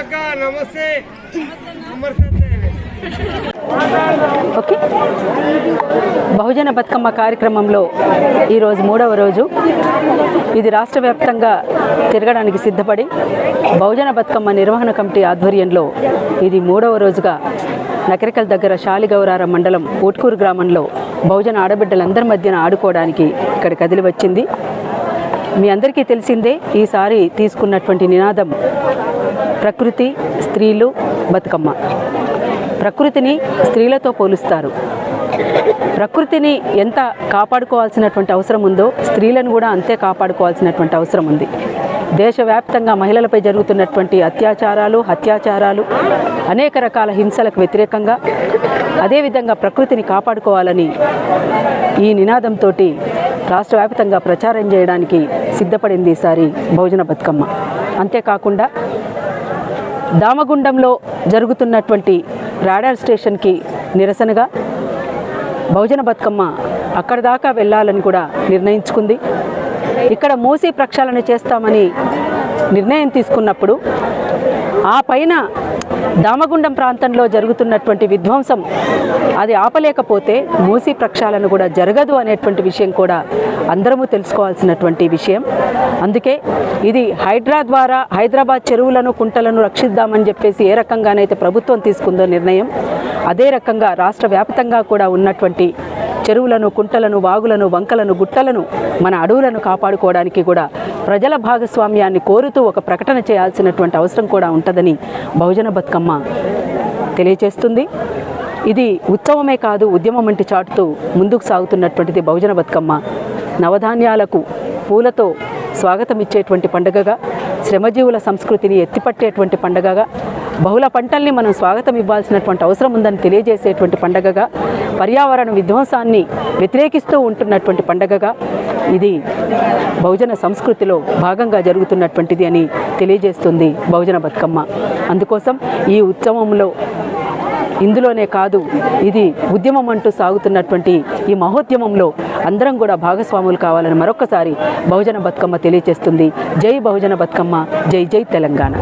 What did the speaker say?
అక్క నమస్తే. ఓకే బహుజన బతుకమ్మ కార్యక్రమంలో ఈరోజు మూడవ రోజు. ఇది రాష్ట్ర వ్యాప్తంగా తిరగడానికి సిద్ధపడి బహుజన బతుకమ్మ నిర్వహణ కమిటీ ఆధ్వర్యంలో ఇది మూడవ రోజుగా నకరికల్ దగ్గర శాలిగౌరార మండలం ఊట్కూరు గ్రామంలో బహుజన ఆడబిడ్డలందరి మధ్యన ఆడుకోవడానికి ఇక్కడ కదిలి వచ్చింది. మీ అందరికీ తెలిసిందే ఈసారి తీసుకున్నటువంటి నినాదం ప్రకృతి స్త్రీలు బతుకమ్మ. ప్రకృతిని స్త్రీలతో పోలుస్తారు. ప్రకృతిని ఎంత కాపాడుకోవాల్సినటువంటి అవసరం ఉందో స్త్రీలను కూడా అంతే కాపాడుకోవాల్సినటువంటి అవసరం ఉంది. దేశవ్యాప్తంగా మహిళలపై జరుగుతున్నటువంటి అత్యాచారాలు హత్యాచారాలు అనేక రకాల హింసలకు వ్యతిరేకంగా అదేవిధంగా ప్రకృతిని కాపాడుకోవాలని ఈ నినాదంతో రాష్ట్ర వ్యాప్తంగా ప్రచారం చేయడానికి సిద్ధపడింది ఈసారి బహుజన బతుకమ్మ. అంతేకాకుండా దామగుండంలో జరుగుతున్నటువంటి రాడార్ స్టేషన్కి నిరసనగా బహుజన బతుకమ్మ అక్కడ దాకా వెళ్ళాలని కూడా నిర్ణయించుకుంది. ఇక్కడ మూసి ప్రక్షాళన చేస్తామని నిర్ణయం తీసుకున్నప్పుడు ఆ పైన దామగుండం ప్రాంతంలో జరుగుతున్నటువంటి విధ్వంసం అది ఆపలేకపోతే మూసి ప్రక్షాళన కూడా జరగదు అనేటువంటి విషయం కూడా అందరము తెలుసుకోవాల్సినటువంటి విషయం. అందుకే ఇది హైడ్రా ద్వారా హైదరాబాద్ చెరువులను కుంటలను రక్షిద్దామని చెప్పేసి ఏ రకంగానైతే ప్రభుత్వం తీసుకుందో నిర్ణయం అదే రకంగా రాష్ట్ర వ్యాప్తంగా కూడా ఉన్నటువంటి చెరువులను కుంటలను వాగులను వంకలను గుట్టలను మన అడవులను కాపాడుకోవడానికి కూడా ప్రజల భాగస్వామ్యాన్ని కోరుతూ ఒక ప్రకటన చేయాల్సినటువంటి అవసరం కూడా ఉంటుందని బహుజన బతుకమ్మ తెలియచేస్తుంది ఇది ఉత్సవమే కాదు ఉద్యమం వంటి చాటుతూ ముందుకు సాగుతున్నటువంటిది బహుజన బతుకమ్మ. నవధాన్యాలకు పూలతో స్వాగతం ఇచ్చేటువంటి పండుగగా శ్రమజీవుల సంస్కృతిని ఎత్తిపట్టేటువంటి పండుగగా బహుళ పంటల్ని మనం స్వాగతం ఇవ్వాల్సినటువంటి అవసరం ఉందని తెలియజేసేటువంటి పండగగా పర్యావరణ విధ్వంసాన్ని వ్యతిరేకిస్తూ ఉంటున్నటువంటి పండగగా ఇది బహుజన సంస్కృతిలో భాగంగా జరుగుతున్నటువంటిది అని తెలియజేస్తుంది బహుజన బతుకమ్మ. అందుకోసం ఈ ఉత్సవంలో ఇందులోనే కాదు ఇది ఉద్యమం అంటూ సాగుతున్నటువంటి ఈ మహోద్యమంలో అందరం కూడా భాగస్వాములు కావాలని మరొకసారి బహుజన బతుకమ్మ తెలియజేస్తుంది. జై బహుజన బతుకమ్మ జై జై తెలంగాణ.